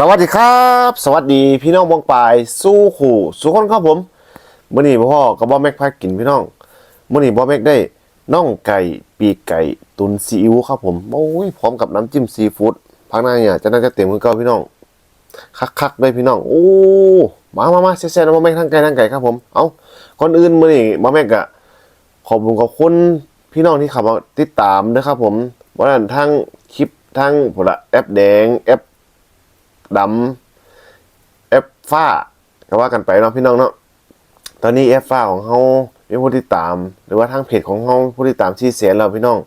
สวัสดีครับ สวัสดีพี่น้องวงปลายสู้ขู่สู้คนครับผมมื่อนี้พ่อกับบอแม็กพากินพี่น้องมื่อนี้บอแม็กได้น่องไก่ปีกไก่ตุนซีอิ๊วครับผมโอ้ยพร้อมกับน้ำจิ้มซีฟู้ดพักหน้าเนี่ยจะน่าจะเต็มคือเก่าพี่น้องคักๆเลยพี่น้องโอ้มามามาแซ่ๆนะบอแม็กทั้งไก่ทั้งไก่ครับผมเอาคนอื่นมื่อนี้บอแม็กอะขอบคุณขอบคุณพี่น้องที่เข้ามาติดตามนะครับผมว่านั้นทั้งคลิปทั้งผละแอปแดงแอป ดำเอฟฟ้าก็ว่ากันไปเนาะพี่น้องเนาะตอนนี้เอฟฟ้าของเฮามีผู้ติดตาม หรือว่าทางเพจของเฮาผู้ติดตามที่เสียแล้วพี่น้อง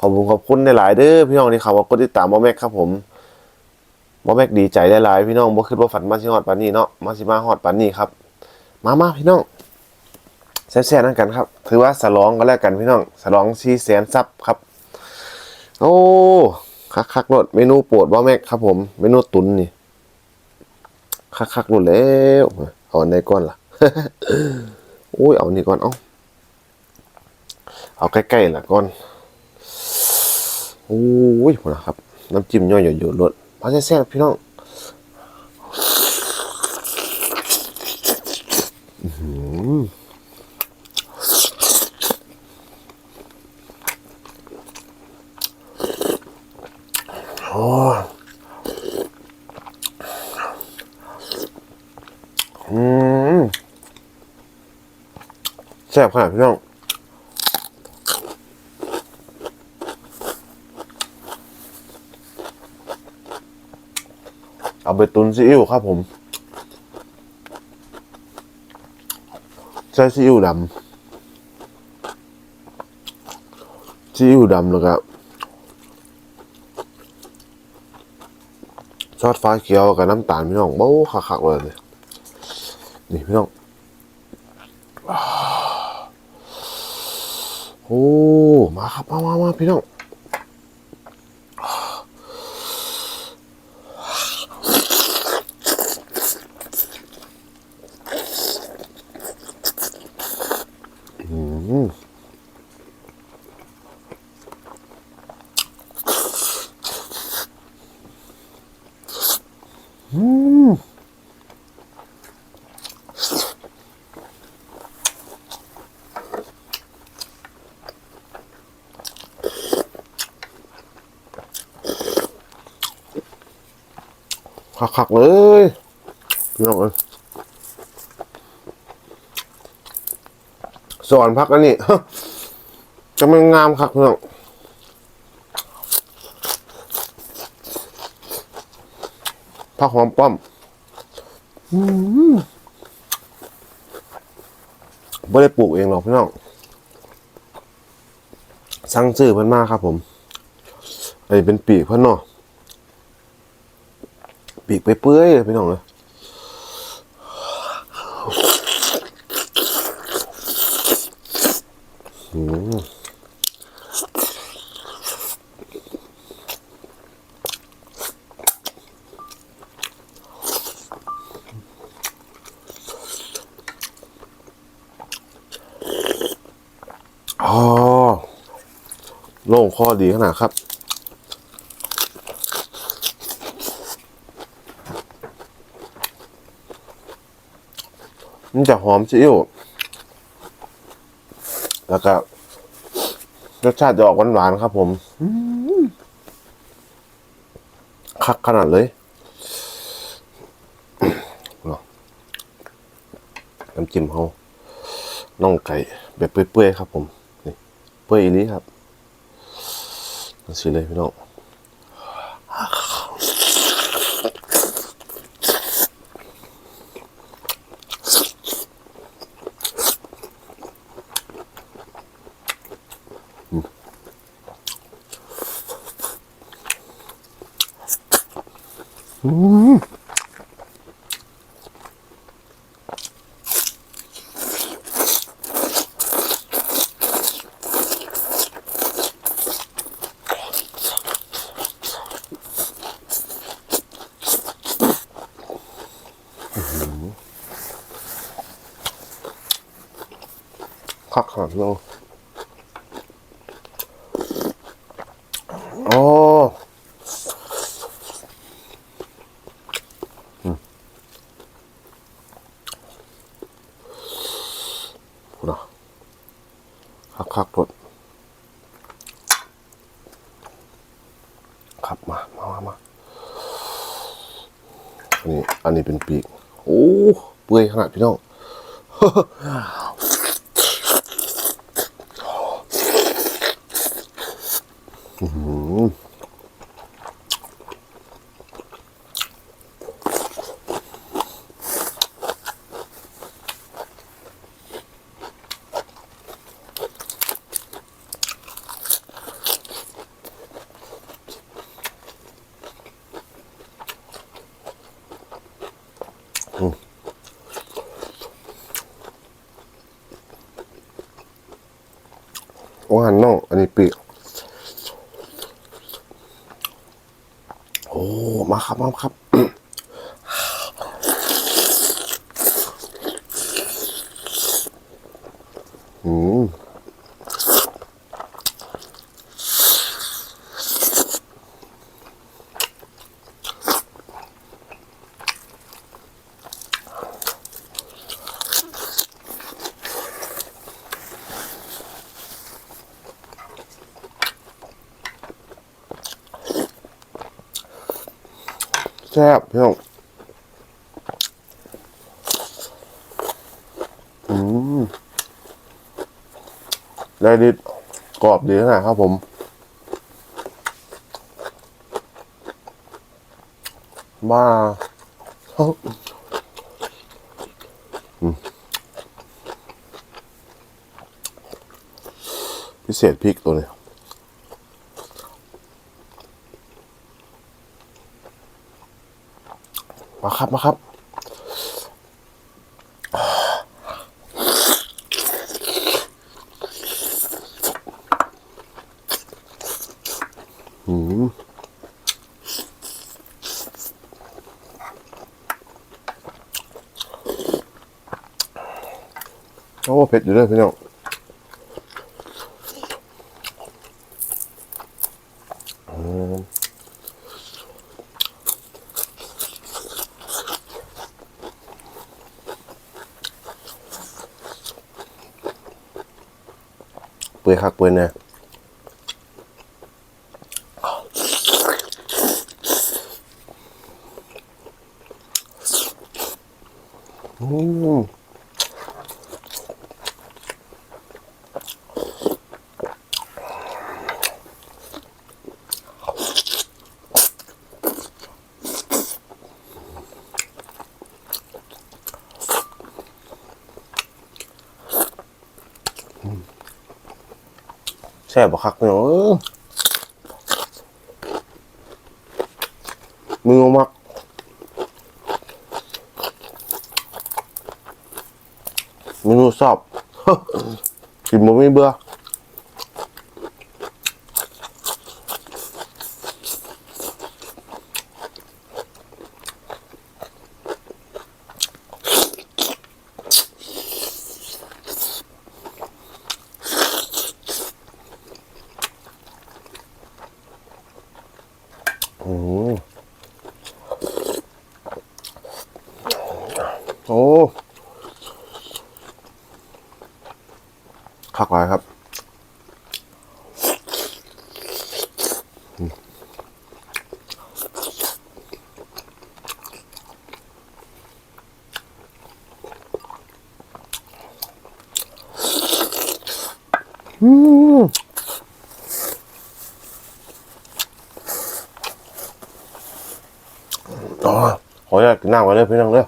ขอบคุณขอบคุณในหลายเด้อพี่น้องที่เขาว่ากดติดตามบ่แม็กครับผมบ่แม็กดีใจได้หลายพี่น้องบ่คิดว่าฝันมาสิฮอดปานนี้เนาะมาสิมาฮอดปานนี้ครับ มามาพี่น้องแซ่บๆนั่นกันครับ ถือว่าสลองก็แล้วกันพี่น้องสลอง4แสนซับครับ โอ้ คักคักรถเมนูโปรดว่าแม็กครับผม เมนูตุนนี่ คักคักรถแล้วเอาในก่อนล่ะโอ้ยเอานี่ก่อนเอาเอาใกล้ๆล่ะก่อนโอ้ยนะครับ น้ำจิ้มย่อยอยู่รถพอแซ่บๆพี่น้องอื้อหือโอ้ย อืมแซ่บขนาดพี่น้องเอาไปตุนซีอิ๊วครับผมใช้ซีอิ๊วดำซีอิ๊วดำแล้วก็ซอสฟ้าเขียวกับน้ำตาลพี่น้องโบ้คักๆเลย นี่พี่น้องโอ้มาครับมามามาพี่น้องอืม คักๆเลยพี่น้องเอ้ยสอนพักอันนี้จะไม่งามคักพี่น้องผักหอมป้อมอืมไม่ได้ปลูกเองหรอกพี่น้องสั่งซื้อเพิ่นมาครับผม ไอ้เป็นปีกเพิ่นเนาะ ปีกไปเปื่อยๆเลยพี่น้องเลยอืมอ๋อโล่งคอดีขนาดครับ มันจะหอมซีอิ๊วแล้วก็รสชาติจะออกหวานๆครับผมคักขนาดเลยน้ำจิ้มเขาน่องไก่แบบเปื่อยๆครับผม นี่ เปื่อยอีหลีครับสิเลยพี่น้อง คักขนาดเราโอ้ คักคักๆรถ ครับมามามามาอันนี้อันนี้เป็นปีก โอ้เปื่อยขนาดพี่น้องอืม หือโอ้หันน่อง อันนี้ปีกโอ้ มาครับมาครับอืม แซ่บพี่น้องอืมได้ดิดกรอบดีขนาดครับผม มาพิเศษพริกตัวนี้ มาครับมาครับอืมโอ้เผ็ดอยู่เลยพี่น้อง เปื่อยคักเปื่อยแน่อืม แซ่บบ่คักเนาะมือมักเมนูชอบกินบ่ม่เบื่อมโอ้ คักหลายครับอืมอ๋อขออยากกินน้ำกันเลยพี่น้องเด้อ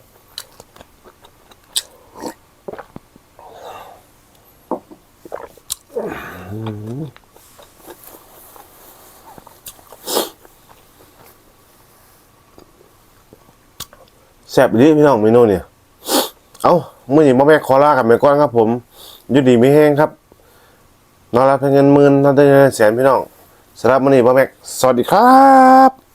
ซ่บดีพี่น้องเมนูเนี่ย เอ้ามื่อนี้บ่แม่ขอลากับแม่ก้อนครับ ผมยุดีไม่แห้งครับ นอนรับเงินหมื่นนอนได้เงินแสนพี่น้องสำหรับมื่อนี้บ่แม่สวัสดีครับ